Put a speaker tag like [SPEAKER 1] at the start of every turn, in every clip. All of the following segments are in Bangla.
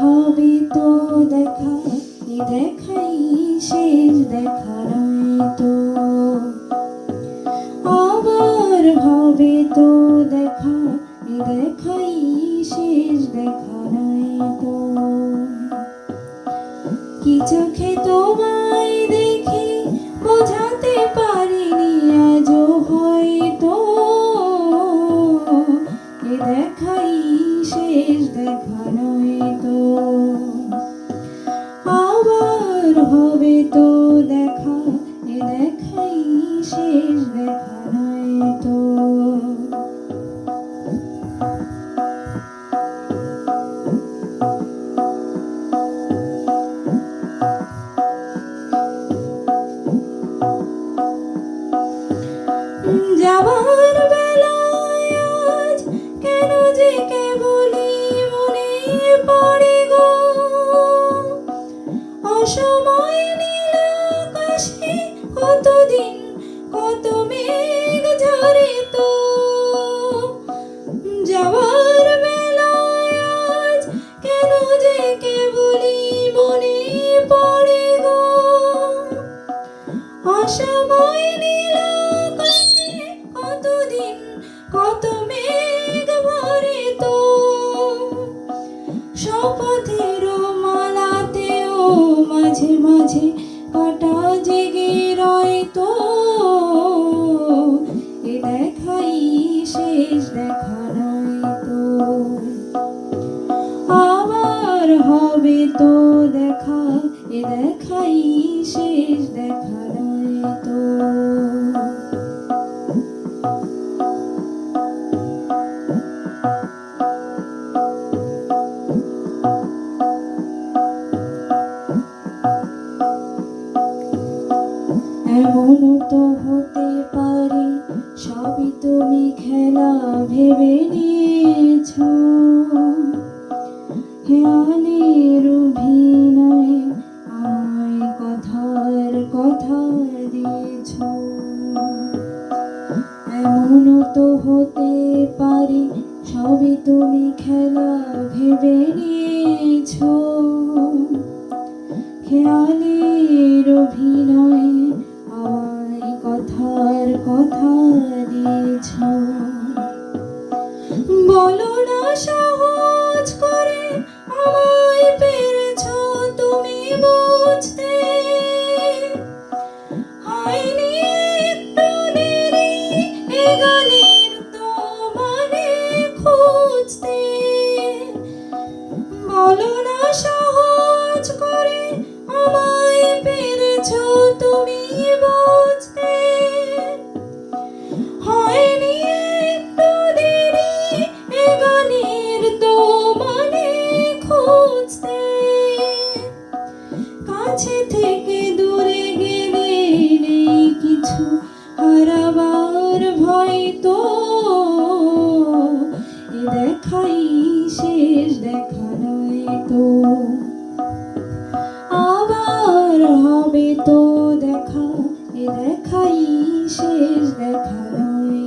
[SPEAKER 1] হবে তো দেখা দেখাই শেষ তো। আবার হবে তো দেখা দেখাই শেষ তো। কি চোখে দেখে, বোঝাতে পারিনি আজও হয়তো। এ দেখাই শেষ দেখা হবে তো দেখা এ দেখাই শেষ দেখা নয় তো। যাবার কতদিন, কত মালাতেও মাঝে মাঝে জেগে রয় তো। শেষ হবে তো দেখা, এ দেখাই শেষ দেখা এমনও হতে পারে, সবই তুমি খেলা ভেবে নিয়েছ। হেয়ালের অভিনয়ে আমায় কথার কথা দিয়েছ। এমনও তো হতে পারে, সবই তুমি খেলা ভেবে নিয়েছ। খেয়ালের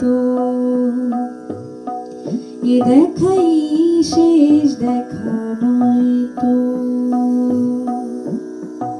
[SPEAKER 1] তো। এ দেখাই শেষ দেখা নয় তো।